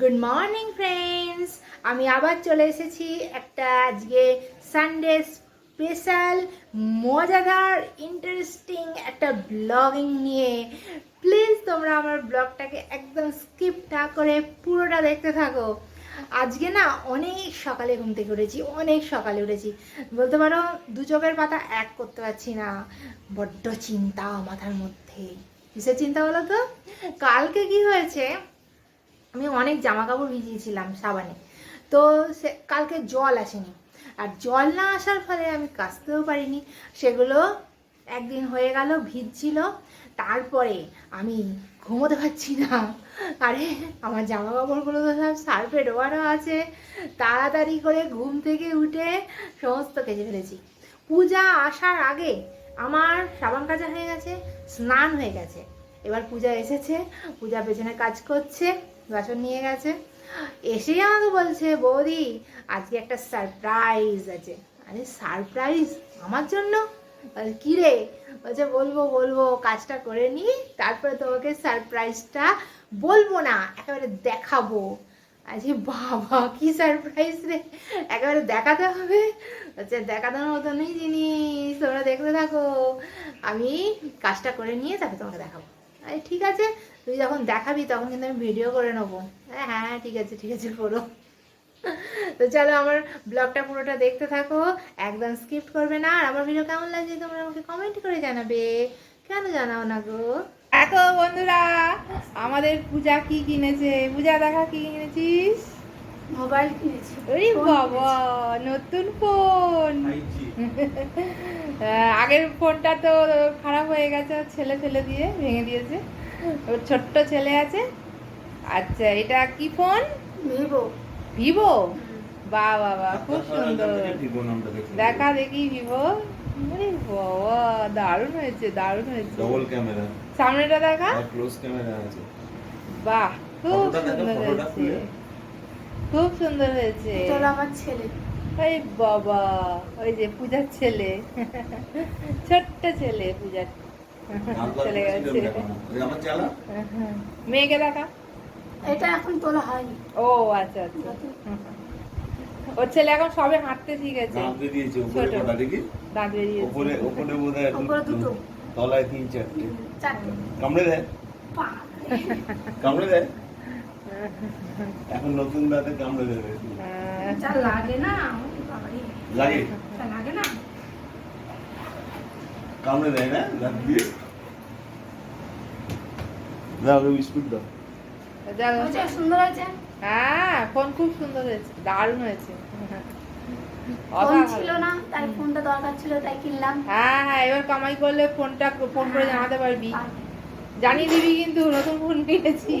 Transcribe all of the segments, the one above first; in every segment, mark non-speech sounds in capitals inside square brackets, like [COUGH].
Good morning friends আমি আবার চলে এসেছি একটা আজকে সানডে স্পেশাল মজাদার ইন্টারেস্টিং একটা ব্লগিং নিয়ে। প্লিজ তোমরা আমার ব্লগটাকে একদম স্কিপ না করে পুরোটা দেখতে থাকো। আজকে না অনেক সকালে ঘুম থেকে উঠেছি, অনেক সকালে উঠেছি। বলতে পারো, দু চোখের পাতা এক করতে পারছি না। বড্ড চিন্তা মাথার মধ্যে। কিসের চিন্তা বলো তো? কালকে কি হয়েছে? আমি অনেক জামা কাপড় ভিজিয়েছিলাম সাবানে। তো সে, কালকে জল আসেনি। আর জল না আসার ফলে আমি কাচতেও পারিনি। সেগুলো একদিন হয়ে গেল, ভিজছিল। তারপরে আমি ঘুমোতে পারছি না। আরে, আমার জামা কাপড়গুলো তো সব সার্ফে ডোবানো আছে। তাড়াতাড়ি করে ঘুম থেকে উঠে সমস্ত কেজে ফেলেছি। পূজা আসার আগে আমার সাবান কাচা হয়ে গেছে, স্নান হয়ে গেছে। এবার পূজা এসেছে, পূজা পেছনে কাজ করছে। বাসন নিয়ে গেছে। এসেই আমাকে বলছে, বৌদি, আজকে একটা সারপ্রাইজ আছে। আরে সারপ্রাইজ আমার জন্য? কি রে? বলছে, বলব বলব, কাজটা করে নি তারপরে তোমাকে সারপ্রাইজটা বলব না, একেবারে দেখাবো। আজকে বাবা, কি সারপ্রাইজ রে! একেবারে দেখাতে হবে। হচ্ছে দেখানোর মতনই জিনিস, তোমরা দেখতে থাকো। আমি কাজটা করে নিয়ে তারপরে তোমাকে দেখাবো। আরে, ঠিক আছে তুই যখন দেখাবি তখন কিন্তু আমি ভিডিও করে নেব। হ্যাঁ হ্যাঁ ঠিক আছে ঠিক আছে করো। তো চলো আমার ব্লগটা পুরোটা দেখতে থাকো একদম স্কিপ করবে না। আর আমার ভিডিও কেমন লাগছে তোমরা আমাকে কমেন্ট করে জানাবে। কেন জানাও না গো? দেখো বন্ধুরা আমাদের পূজা কি কিনেছে? পূজা দেখা কি কিনেছিস? মোবাইল কিনেছি। ওরে বাবা নতুন ফোন আগের ফোনটা তো খারাপ হয়ে গেছে ছেলে ফেলে দিয়ে ভেঙে দিয়েছে। ওর ছোট্ট ছেলে আছে। আচ্ছা এটা কি ফোন? ভিভো। ভিভো? বাহ বাহ বাহ খুব সুন্দর। দেখা দেখি। ভিভো। বাবা দারুণ হয়েছে দারুণ হয়েছে। ডবল ক্যামেরা সামনেটা দেখা? ক্লোজ ক্যামেরা আছে। বাহ খুব সুন্দর হয়েছে। খুব সুন্দর হয়েছে। চলো আমার ছেলে। ওই বাবা ওই যে পূজার ছেলে। ছোট্ট ছেলে পূজার। চলে গেছে। আমার চালা মেয়েকে দেখা এটা এখন তোলা হয়নি। ও আচ্ছা আচ্ছা। ওর ছেলে এখন সবে হাঁটতে শিখেছে। দাঁত বেরিয়েছে উপরে কটা দেখি দাঁত বেরিয়েছে। উপরে উপরে বোধহয় উপরে দুটো। তলায় তিন চারটে। চারটে। কামড়ে দেয়? কামড়ে দেয়? এখন নতুন দাঁতে কামড়ে দেবে। আহ, যা লাগে না লাগে? লাগে না কামড়ে দেয় না দাঁত দিয়ে। দাও ওকে বিস্কুট দাও। যাক, হয়েছে, সুন্দর হয়েছে? হ্যাঁ ফোন খুব সুন্দর হয়েছে দারুণ হয়েছে। ফোন। ছিল না তাই ফোনটা দরকার ছিল তাই কিনলাম। হ্যাঁ হ্যাঁ এবার কামাই করলে ফোনটা ফোন করে জানাতে পারবি। জানিয়ে দিবি কিন্তু নতুন ফোন কিনেছি।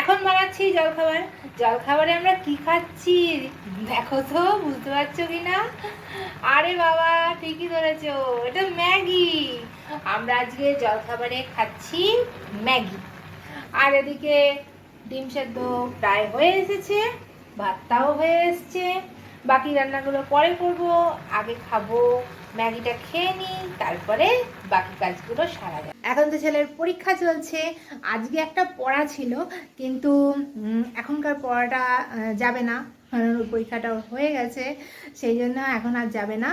এখন বানাচ্ছি জলখাবার। জলখাবারে আমরা কি খাচ্ছি? দেখো তো, বুঝতে পারছ কি না আরে বাবা, ঠিকই ধরেছো। এটা ম্যাগি। আমরা আজকে জলখাবারে খাচ্ছি ম্যাগি। আর এদিকে ডিম সেদ্ধ প্রায় হয়ে এসেছে, ভাতটাও হয়ে এসছে। বাকি রান্নাগুলো পরে করব, আগে খাব। ম্যাগিটা খেয়ে নিই, তারপরে বাকি কাজগুলো সারা যায়। এখন তো ছেলের পরীক্ষা চলছে। আজকে একটা পড়া ছিল, কিন্তু এখনকার পড়াটা যাবে না। পরীক্ষাটা হয়ে গেছে, সেই জন্য এখন আর যাবে না।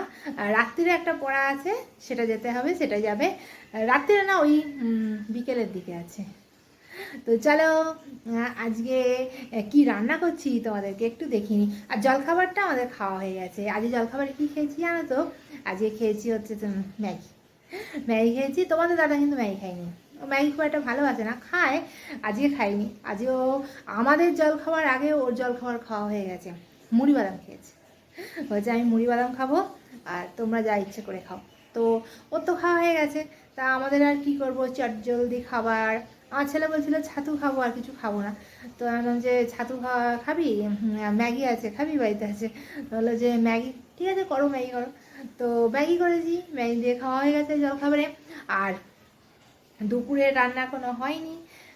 রাত্রিরে একটা পড়া আছে, সেটা যেতে হবে, সেটা যাবে। রাত্রিরে না ওই বিকেলের দিকে আছে। তো চলো আজকে কি রান্না করছি তোমাদেরকে একটু দেখিনি। আর জলখাবারটা আমাদের খাওয়া হয়ে গেছে। আজকে জলখাবারে কি খেয়েছি জানো তো? আজকে খেয়েছি হচ্ছে ম্যাগি। ম্যাগি খেয়েছি, তোমাদের দাদা কিন্তু ম্যাগি খায়নি। ও ম্যাগি খুব একটা ভালোবাসে না, খায়, আজকে খাইনি আজকে ও আমাদের জল খাওয়ার আগে ওর জল খাবার খাওয়া হয়ে গেছে। মুড়ি বাদাম খেয়েছে। বলছে, আমি মুড়ি বাদাম খাব আর তোমরা যা ইচ্ছে করে খাও। তো ওর তো খাওয়া হয়ে গেছে। তা আমাদের আর কি করব? চট জলদি খাবার। আমার ছেলে বলছিল, ছাতু খাব আর কিছু খাব না। তো আমি যে, ছাতু খাওয়া খাবি? ম্যাগি আছে, খাবি বাড়িতে আছে? বলল যে, ম্যাগি, ঠিক আছে, করো ম্যাগি, করো। তো ম্যাগি করেছি ম্যাগি দিয়ে খাওয়া হয়ে গেছে জলখাবারে। আর দুপুরে রান্না কোনো হয়নি,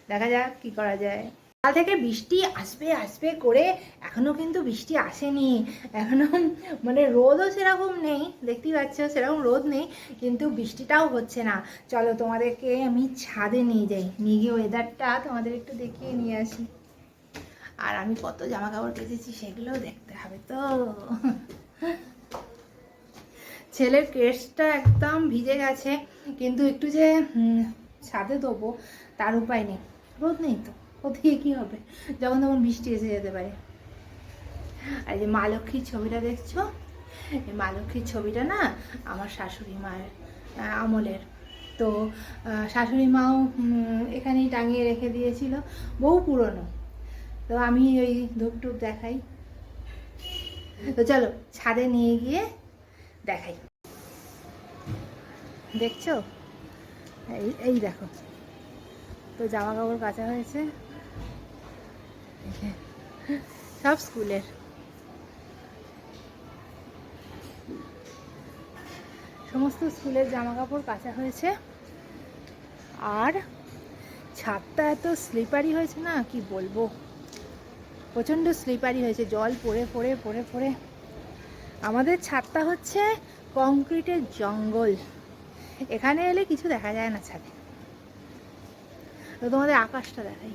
দেখা যাক কি করা যায়। কাল থেকে বৃষ্টি আসবে আসবে করে এখনও কিন্তু বৃষ্টি আসেনি। এখনও মানে রোদও সেরকম নেই, দেখতেই পাচ্ছ, সেরকম রোদ নেই, কিন্তু বৃষ্টিটাও হচ্ছে না। চলো তোমাদেরকে আমি ছাদে নিয়ে যাই, নিয়ে গিয়ে ওয়েদারটা তোমাদের একটু দেখিয়ে নিয়ে আসি। আর আমি কত জামা কাপড় কেচেছি সেগুলোও দেখতে হবে তো। ছেলের কেসটা একদম ভিজে গেছে, কিন্তু একটু যে ছাদে দেবো তার উপায় নেই। রোদ নেই তো কোথায় কী হবে? যখন তখন বৃষ্টি এসে যেতে পারে। আর যে মা লক্ষ্মীর ছবিটা দেখছ? এই মা লক্ষ্মীর ছবিটা না আমার শাশুড়ি মায়ের আমলের। তো শাশুড়ি মাও এখানেই টাঙিয়ে রেখে দিয়েছিল বহু পুরনো। তো আমি ওই ধূপ টুপ দেখাই। তো চলো, ছাদে নিয়ে গিয়ে দেখাই। দেখছ? এই এই দেখো। তো জামা কাপড় কাচা হয়েছে। সব স্কুলের। সমস্ত স্কুলের জামা কাপড় কাচা হয়েছে। আর ছাদটা এত স্লিপারি হয়েছে না, কি বলব? প্রচণ্ড স্লিপারি হয়েছে, জল পড়ে পড়ে পড়ে পড়ে। আমাদের ছাদটা হচ্ছে কংক্রিটের জঙ্গল। এখানে এলে কিছু দেখা যায় না ছাদে। তো তোমাদের আকাশটা দেখাই।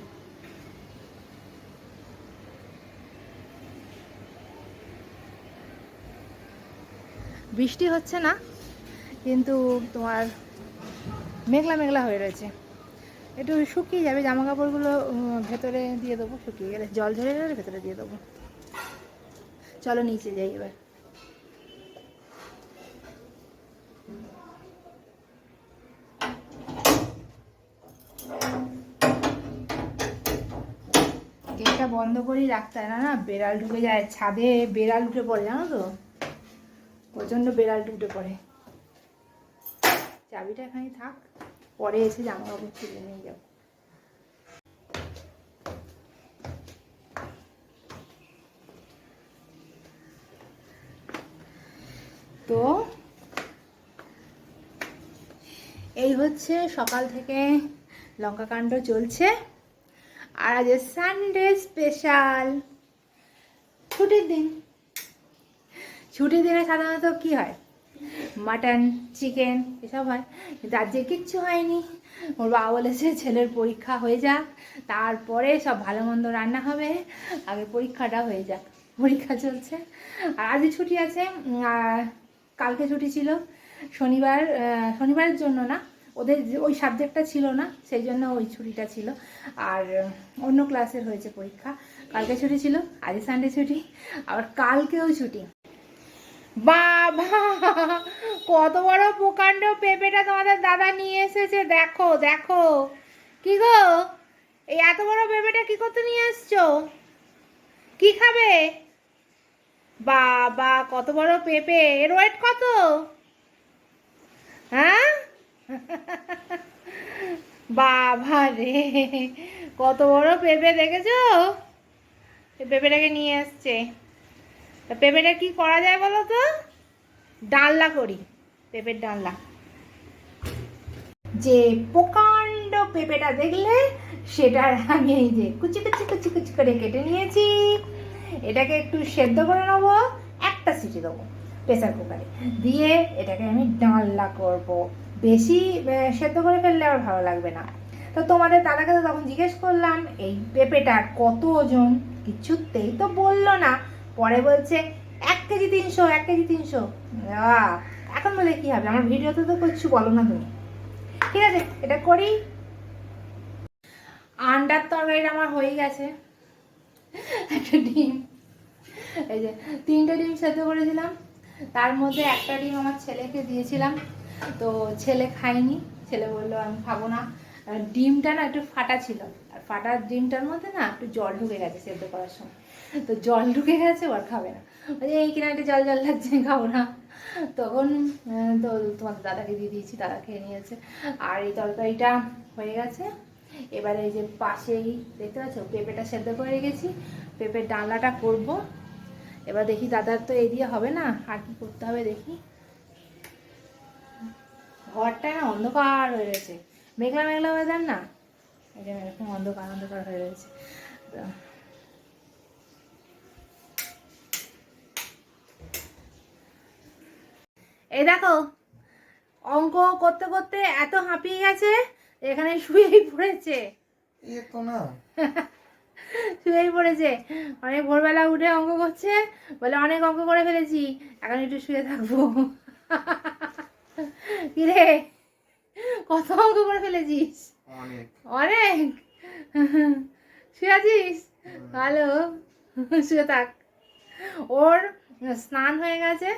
বৃষ্টি হচ্ছে না, কিন্তু তোমার মেঘলা মেঘলা হয়ে রয়েছে। একটু শুকিয়ে যাবে জামা কাপড়গুলো ভেতরে দিয়ে দেবো, শুকিয়ে গেলে, জল ঝরে গেলে ভেতরে দিয়ে দেবো। চলো নিচে যাই এবার গেটটা বন্ধ করেই রাখতে হয়। না না, বেড়াল ঢুকে যায়, ছাদে বেড়াল উঠে পড়ে, জানো তো? প্রচণ্ড বেড়াল উঠে পড়ে। চাবিটা এখানে থাক, পরে এসে জামা কাপড় তুলে নিয়ে যাব। তো, এই হচ্ছে সকাল থেকে লঙ্কা কাণ্ড চলছে। আর আজ সানডে স্পেশাল ছুটির দিন। ছুটির দিনে সাধারণত কি হয়? মাটন চিকেন এসব হয়। কিন্তু আজকে কিচ্ছু হয়নি। ওর বাবা বলেছে, ছেলের পরীক্ষা হয়ে যাক, তারপরে সব ভালো মন্দ রান্না হবে। আগে পরীক্ষাটা হয়ে যাক। পরীক্ষা চলছে। আর আজকে ছুটি আছে আর কালকে ছুটি ছিল। শনিবার শনিবারের জন্য না ওদের ওই সাবজেক্টটা ছিল না, সেই জন্য ওই ছুটিটা ছিল। আর অন্য ক্লাসের হয়েছে পরীক্ষা। কালকে ছুটি ছিল আজ সানডে ছুটি, আবার কালকেও ছুটি। বাবা, কত বড় প্রকাণ্ড পেঁপেটা তোমাদের দাদা নিয়ে এসেছে। দেখো দেখো। কি গো? এই এত বড় পেঁপেটা কি করতে নিয়ে এসছো কি খাবে? বাবা, কত বড় পেঁপে। এর ওয়েট কত? হ্যাঁ? বাবা রে, কত বড় পেঁপে দেখেছ? পেঁপেটাকে নিয়ে এসছে তা পেঁপেটা কি করা যায় বলো তো? ডালনা করি, পেঁপের ডালনা। যে প্রকাণ্ড পেঁপেটা দেখলে সেটার আমি এই যে কুচি কুচি কুচি কুচি করে কেটে নিয়েছি। এটাকে একটু সেদ্ধ করে নেব, একটা সিটি দেবো প্রেসার কুকারে। দিয়ে এটাকে আমি ডালনা করব। বেশি সেদ্ধ করে ফেললে আর ভালো লাগবে না। তো তোমাদের দাদাকে তো তখন জিজ্ঞেস করলাম, এই পেঁপেটার কত ওজন? কিছুতেই তো বলল না। পরে বলছে, এক কেজি তিনশো, এক কেজি তিনশো। এখন বলে কি হবে? আমার ভিডিওতে তো কিছু বলো না তুমি। ঠিক আছে, এটা করি। আন্ডার তরকারিটা আমার হয়ে গেছে। একটা ডিম। এই যে, তিনটে ডিম সেদ্ধ করেছিলাম। তার মধ্যে একটা ডিম আমার ছেলেকে দিয়েছিলাম। তো ছেলে খায়নি। ছেলে বলল, আমি খাব না। ডিমটা না একটু ফাটা ছিল। আর ফাটা ডিমটার মধ্যে না একটু জল ঢুকে গেছে সেদ্ধ করার সময়। তো জল ঢুকে গেছে, ওর খাবে না। বলছে, এই কিনা একটু জল জল লাগছে খাব না। তখন তো তোমাদের দাদাকে দিয়ে দিয়েছি, দাদা খেয়ে নিয়েছে। আর এই তরকারিটা হয়ে গেছে। এবারে এই যে পাশেই, দেখতে পাচ্ছ? পেঁপেটা সেদ্ধ করে রেখেছি। পেঁপের ডালাটা করব। এবার দেখি দাদার তো এই দিয়ে হবে না? আর কি করতে হবে দেখি। ঘরটা না অন্ধকার হয়ে রয়েছে। মেঘলা মেঘলা ওয়েদার না? জন্য এরকম অন্ধকার অন্ধকার হয়ে রয়েছে। এই দেখো অঙ্ক করতে করতে এত হাঁপিয়ে গেছে এখানে শুয়েই পড়েছে। তো না। শুয়েই পড়েছে। অনেক ভোরবেলা উঠে অঙ্ক করছে বলে অনেক অঙ্ক করে ফেলেছি এখন একটু শুয়ে থাকব। [LAUGHS] কিরে? কত অঙ্ক করে ফেলেছিস? অনেক। অনেক? [LAUGHS] শুয়ে আছিস? ভালো। [LAUGHS] শুয়ে থাক। ওর স্নান হয়ে গেছে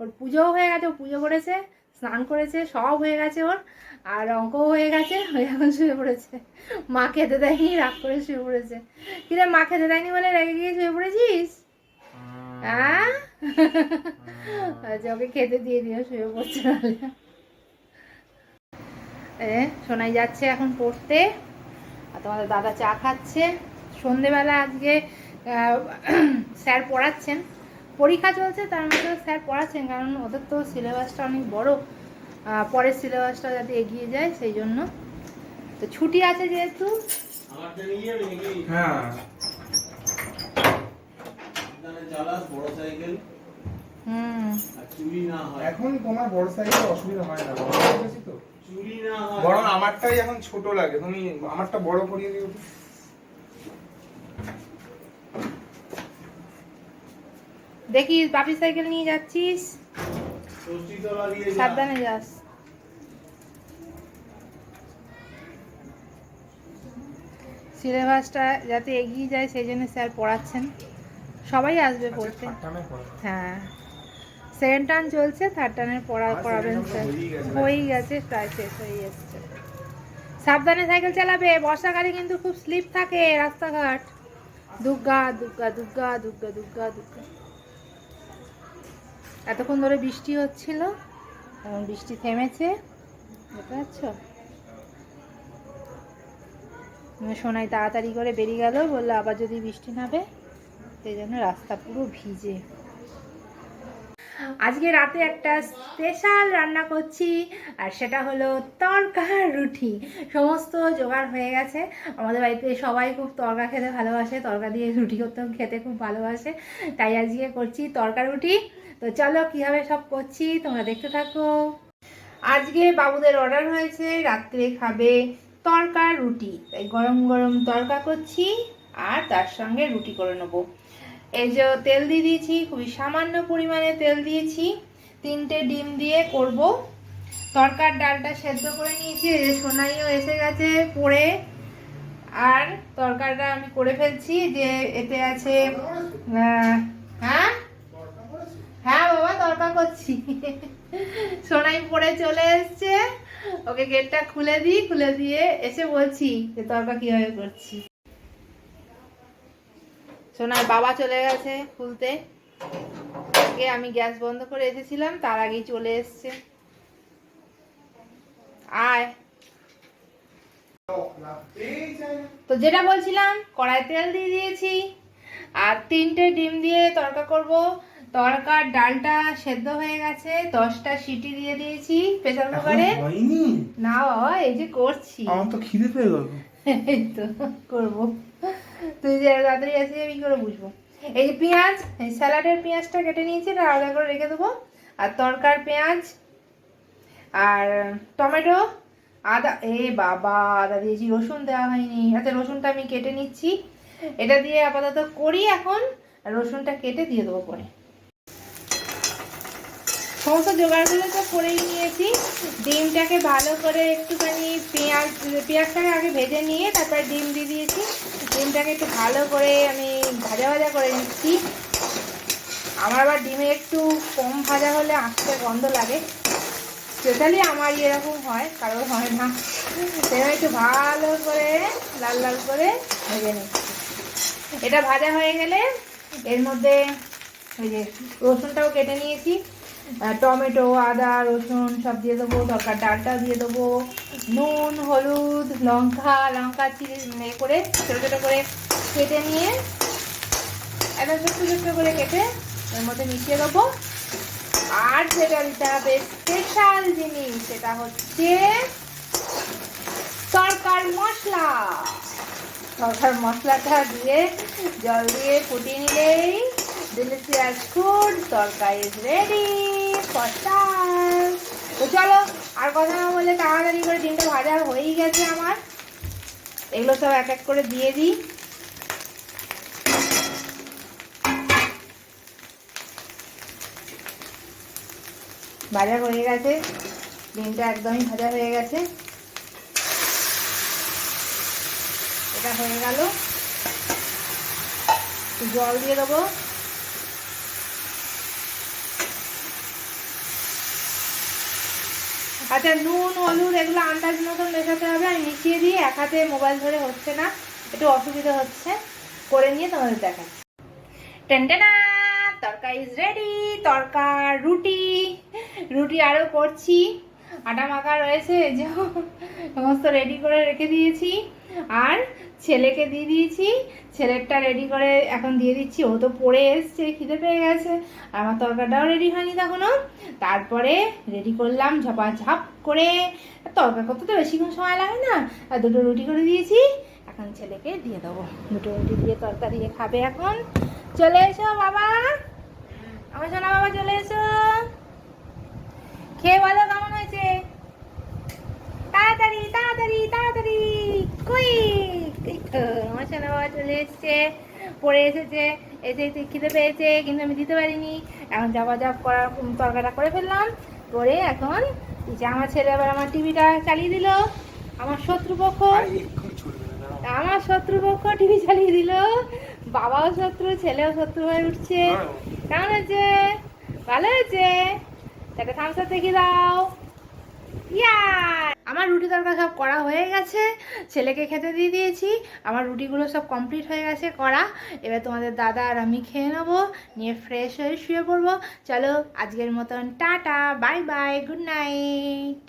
ওর পুজোও হয়ে গেছে ও পুজো করেছে স্নান করেছে সব হয়ে গেছে ওর আর অঙ্কও হয়ে গেছে ওই এখন শুয়ে পড়েছে। মা খেতে দেয়নি রাগ করে শুয়ে পড়েছে। কিরে মা খেতে দেয়নি বলে রেগে গিয়ে শুয়ে পড়েছিস? হ্যাঁ [LAUGHS] ওকে খেতে দিয়ে দিও শুয়ে পড়ছে এ, সোনাই যাচ্ছে এখন পড়তে। আর তোমাদের দাদা চা খাচ্ছে। সন্ধেবেলা আজকে [CLEARS THROAT] স্যার পড়াচ্ছেন। পরীক্ষা চলছে, তার মধ্যে স্যার পড়াচ্ছেন, কারণ ওদের তো সিলেবাসটা অনেক বড়। পরের সিলেবাসটা যাতে এগিয়ে যায়, সেই জন্য। তো ছুটি আছে যেহেতু। হ্যাঁ। বড় সাইকেল। এখন তোমার বড় সাইজের অসুবিধা হয় না। তো চুরি না বরং আমারটাই এখন ছোট লাগে। তুমি আমারটা বড় করিয়ে দিও। দেখিস বাপি সাইকেল নিয়ে যাচ্ছিস। সাবধানে যাস। সিলেবাসটা যাতে এগিয়ে যায় সেই জন্য স্যার পড়াচ্ছেন। সবাই আসবে আচ্ছা, পড়তে। হ্যাঁ। সেকেন্ড টার্ন চলছে থার্ড টার্নের পড়া আর পড়াবেন স্যার। হয়েই গেছে। প্রায় শেষ হয়ে এসছে। সাবধানে সাইকেল চালাবে বর্ষাকালে কিন্তু খুব স্লিপ থাকে রাস্তাঘাট। দুর্গা দুর্গা দুর্গা দুর্গা দুর্গা দুর্গা এতক্ষণ ধরে বৃষ্টি হচ্ছিল এখন বৃষ্টি থেমেছে বুঝতে পারছ সোনাই তাড়াতাড়ি করে বেরিয়ে গেল বলল আবার যদি বৃষ্টি নামে সেই জন্য রাস্তা পুরো ভিজে। আজকে রাতে একটা স্পেশাল রান্না করছি, আর সেটা হলো তরকা রুটি। সমস্ত জোগাড় হয়ে গেছে। আমাদের বাড়িতে সবাই খুব তরকা খেতে ভালোবাসে, তরকা দিয়ে রুটি করতে খেতে খুব ভালোবাসে। তাই আজকে করছি তরকা রুটি। তো চলো, কীভাবে সব করছি তোমরা দেখতে থাকো। আজকে বাবুদের অর্ডার হয়েছে, রাত্রে খাবে তরকা রুটি। তাই গরম গরম তরকা করছি, আর তার সঙ্গে রুটি করে নেব। এই যে তেল দিয়ে দিয়েছি, খুবই সামান্য পরিমাণে তেল দিয়েছি। তিনটে ডিম দিয়ে করব। তরকার ডালটা সেদ্ধ করে নিয়েছি, এই যে সোনাইও এসে গেছে পড়ে। আর তরকারটা আমি করে ফেলছি, যে এতে আছে হ্যাঁ? হ্যাঁ বাবা, তরকা করছি। সোনাই পড়ে চলে এসছে। ওকে গেটটা খুলে দিই, খুলে দিয়ে এসে বলছি যে তরকা কীভাবে করছি। সোনার বাবা চলে গেছে খুলতে। আগে আমি গ্যাস বন্ধ করে এসেছিলাম তার আগেই চলে এসছে। আয়। তো যেটা বলছিলাম কড়াই তেল দিয়ে দিয়েছি আর তিনটে ডিম দিয়ে তরকা করব। তরকার ডালটা সেদ্ধ হয়ে গেছে দশটা সিটি দিয়ে দিয়েছি প্রেসার কুকারে। না বাবা এই যে করছি। আমার তো খিদে পেয়ে গেল। এই তো করব। তুই যে তাড়াতাড়ি আসি আমি করে বুঝব? এই যে পেঁয়াজ, এই স্যালাডের পেঁয়াজটা কেটে নিয়েছি, এটা আলাদা করে রেখে দেবো। আর তরকার পেঁয়াজ, আর টমেটো, আদা, এ বাবা, আদা দিয়েছি, রসুন দেওয়া হয়নি। আচ্ছা রসুনটা আমি কেটে নিচ্ছি। এটা দিয়ে আপাতত করি এখন রসুনটা কেটে দিয়ে দেবো পরে। সমস্ত জোগাড়গুলো তো করেই নিয়েছি। ডিমটাকে ভালো করে একটুখানি পেঁয়াজ, পেঁয়াজটাকে আগে ভেজে নিয়ে তারপরে ডিম দিয়ে দিয়েছি। ডিমটাকে একটু ভালো করে আমি ভাজা ভাজা করে নিচ্ছি। আমার আবার ডিমে একটু কম ভাজা হলে আঁচতে গন্ধ লাগে। স্পেশালি আমার এরকম হয়, কারোর হয় না। সেরকম একটু ভালো করে, লাল লাল করে ভেজে নিচ্ছি। এটা ভাজা হয়ে গেলে এর মধ্যে ওই যে রসুনটাও কেটে নিয়েছি। টমেটো, আদা, রসুন সব দিয়ে দেবো, তরকার ডালটা দিয়ে দেবো। নুন, হলুদ, লঙ্কা লঙ্কা চিড়ে এ করে ছোটো ছোটো করে কেটে নিয়ে একটা ছোট্ট ছোট্ট করে কেটে এর মধ্যে মিশিয়ে দেবো। আর যেটা দিতে হবে স্পেশাল জিনিস, সেটা হচ্ছে তরকার মশলা। তরকার মশলাটা দিয়ে জল দিয়ে ফুটিয়ে নিলেই ডিলিশিয়াস ফুড তরকারি রেডি তো চলো, আর কথা না বলে তাড়াতাড়ি করে ডিমটা ভাজা হয়েই গেছে আমার। এগুলো সব এক এক করে দিয়ে দিই। ভাজা হয়ে গেছে। ডিমটা একদমই ভাজা হয়ে গেছে। এটা হয়ে গেল। জল দিয়ে দেবো। আচ্ছা নুন, হলুদ এগুলো আন্দাজ মতন মেশাতে হবে আমি মিশিয়ে দিয়ে এক হাতে মোবাইল ধরে হচ্ছে না। একটু অসুবিধা হচ্ছে। করে নিয়ে তোমাদের দেখা টেনটেনা, তরকা ইজ রেডি তরকা, রুটি রুটি আরও করছি। আটা মাখা রয়েছে যে সমস্ত রেডি করে রেখে দিয়েছি। আর ছেলেকে দিয়ে দিয়েছি, ছেলেরটা রেডি করে এখন দিয়ে দিচ্ছি। ও তো পড়ে এসছে, খিদে পেয়ে গেছে, আর আমার তরকাটাও রেডি হয়নি তখনও। তারপরে রেডি করলাম, ঝাপাঝাপ করে। তরকা করতে তো বেশিক্ষণ সময় লাগে না, আর দুটো রুটি করে দিয়েছি। এখন ছেলেকে দিয়ে দেবো। দুটো রুটি দিয়ে তরকা দিয়ে খাবে এখন। চলে এসো বাবা। আমার সোনা বাবা চলে এসো। খেয়ে বলো কেমন হয়েছে? তাড়াতাড়ি তাড়াতাড়ি তাড়াতাড়ি। কই? আমার সোনা বাবা চলে এসছে পড়ে এসেছে এসে এসে খিদে পেয়েছে কিন্তু আমি দিতে পারিনি। এখন যাবা যাপ করার তরকাটা করে ফেললাম করে এখন যে আমার ছেলে আবার আমার টিভিটা চালিয়ে দিল আমার শত্রুপক্ষ। আমার শত্রুপক্ষ টিভি চালিয়ে দিল বাবাও শত্রু ছেলেও শত্রু হয়ে উঠছে। কেমন হয়েছে ভালো হয়েছে একটা থামস আপ দেখিয়ে দাও। ইয়া! আমার রুটি তরকা সব করা হয়ে গেছে, ছেলেকে খেতে দিয়ে দিয়েছি, আমার রুটিগুলো সব কমপ্লিট হয়ে গেছে করা। এবার তোমাদের দাদা আর আমি খেয়ে নেব, নিয়ে ফ্রেশ হয়ে শুয়ে পড়ব। চলো আজকের মতন, tata bye bye good night